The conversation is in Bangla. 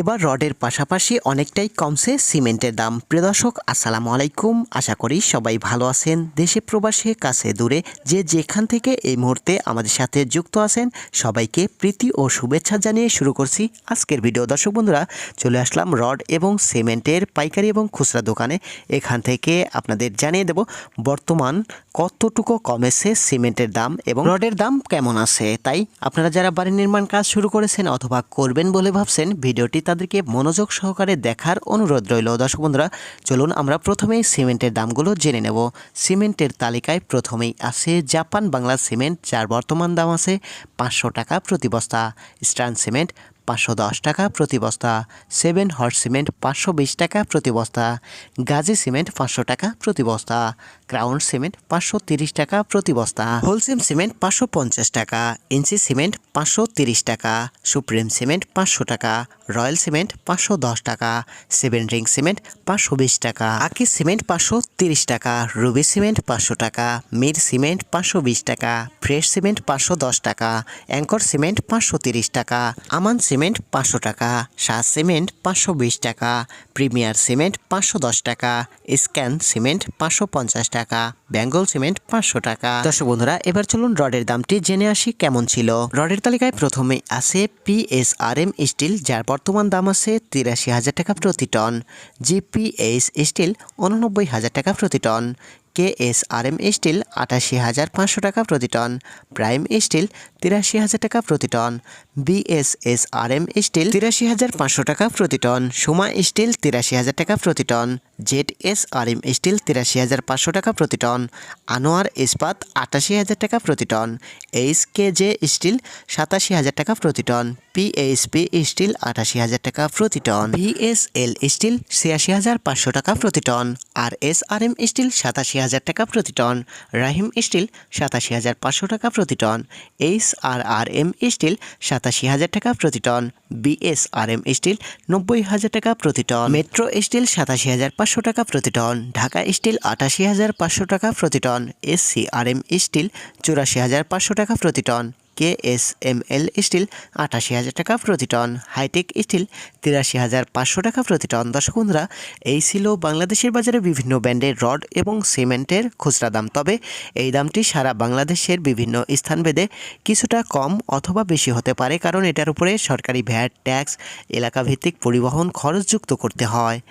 এবার রডের পাশাপাশি অনেকটাই কমছে সিমেন্টের দাম। প্রিয় দর্শক, আসসালামু আলাইকুম। আশা করি সবাই ভালো আছেন। দেশে প্রবাসে, কাছে দূরে যে যেখান থেকে এই মুহূর্তে আমাদের সাথে যুক্ত আছেন, সবাইকে প্রীতি ও শুভেচ্ছা জানিয়ে শুরু করছি আজকের ভিডিও। দর্শক বন্ধুরা, চলে আসলাম রড এবং সিমেন্টের পাইকারি এবং খুচরা দোকানে। এখান থেকে আপনাদের জানিয়ে দেব, বর্তমান কতটুকু কমেছে সিমেন্টের দাম এবং রডের দাম কেমন আছে? তাই আপনারা যারা বাড়ি নির্মাণ কাজ শুরু করেছেন অথবা করবেন বলে ভাবছেন, ভিডিওটি তাদেরকে মনোযোগ সহকারে দেখার অনুরোধ রইল। দর্শক বন্ধুরা, চলুন আমরা প্রথমেই সিমেন্টের দামগুলো জেনে নেব। সিমেন্টের তালিকায় প্রথমেই আছে জাপান বাংলা সিমেন্ট, যার বর্তমান দাম আছে পাঁচশো টাকা প্রতি বস্তা। স্টার্ন সিমেন্ট পাঁচশো দশ টাকা প্রতি বস্তা সেভেন হর্স সিমেন্ট পাঁচশো বিশ টাকা প্রতি বস্তা গাজী সিমেন্ট পাঁচশো টাকা প্রতি বস্তা ক্রাউন সিমেন্ট পাঁচশো তিরিশ টাকা প্রতি বস্তা হোলসেম সিমেন্ট পাঁচশো পঞ্চাশ টাকা ইঞ্চি সিমেন্ট পাঁচশো তিরিশ টাকা সুপ্রিম সিমেন্ট পাঁচশো টাকা রয়্যাল সিমেন্ট পাঁচশো দশ টাকা সেভেন রিং সিমেন্ট পাঁচশো বিশ টাকা আকি সিমেন্ট পাঁচশো তিরিশ টাকা রুবি সিমেন্ট পাঁচশো টাকা মির সিমেন্ট পাঁচশো বিশ টাকা ফ্রেশ সিমেন্ট পাঁচশো দশ টাকা অ্যাঙ্কর সিমেন্ট পাঁচশো তিরিশ টাকা আমান সিমেন্ট পাঁচশো টাকা শাহ সিমেন্ট পাঁচশো বিশ টাকা, প্রিমিয়ার সিমেন্ট পাঁচশো দশ টাকা, স্ক্যান সিমেন্ট পাঁচশো পঞ্চাশ টাকা, বেঙ্গল সিমেন্ট পাঁচশো টাকা। দর্শক বন্ধুরা, এবার চলুন রডের দামটি জেনে আসি কেমন ছিল। রডের তালিকায় প্রথমে আছে পিএসআরএম স্টিল, যার বর্তমান দাম আছে তিরাশি হাজার টাকা প্রতি টন। জিপিএস স্টিল উননব্বই হাজার টাকা প্রতি টন। কেএসআরএম স্টিল আটাশি হাজার পাঁচশো টাকা প্রতি টন, প্রাইম স্টিল তিরাশি হাজার টাকা প্রতি টন এম স্টিল তিরাশি হাজার পাঁচশো টাকা প্রতি টন, সোমা স্টিল তিরাশি হাজার টাকা প্রতি ton Z S R M steel তিরাশি হাজার পাঁচশো টাকা প্রতি টন, আনোয়ার ইস্পাত আটাশি হাজার টাকা প্রতি ton H K J steel সাতাশি হাজার টাকা প্রতি টন, পিএইচপি স্টিল আটাশি হাজার টাকা প্রতি টন ভিএসএল স্টিল ছিয়াশি হাজার পাঁচশো টাকা প্রতি ton R S R M steel সাতাশি হাজার টাকা প্রতি টন। রাহিম স্টিল, সাতাশি হাজার পাঁচশো টাকা প্রতি ton. H R R M steel, সাতাশি হাজার টাকা প্রতি ton. B S R M steel, নব্বই হাজার টাকা প্রতি টন। মেট্রো স্টিল, সাতাশি হাজার পাঁচশো টাকা প্রতি টন। ঢাকা স্টিল, আটাশি হাজার পাঁচশো টাকা প্রতি ton. S C R M steel, চুরাশি হাজার পাঁচশো টাকা প্রতি ton. K S M L steel আটাশি হাজার টাকা প্রতি টন। হাইটেক স্টিল তিরাশি হাজার পাঁচশো টাকা প্রতি টন। দর্শক বন্ধুরা, এই ছিল বাংলাদেশের বাজারে বিভিন্ন ব্র্যান্ডের রড এবং সিমেন্টের খুচরা দাম। তবে এই দামটি সারা বাংলাদেশের বিভিন্ন স্থানভেদে কিছুটা কম অথবা বেশি হতে পারে, কারণ এটার উপরে সরকারি ভ্যাট, ট্যাক্স, এলাকাভিত্তিক পরিবহন খরচ যুক্ত করতে হয়।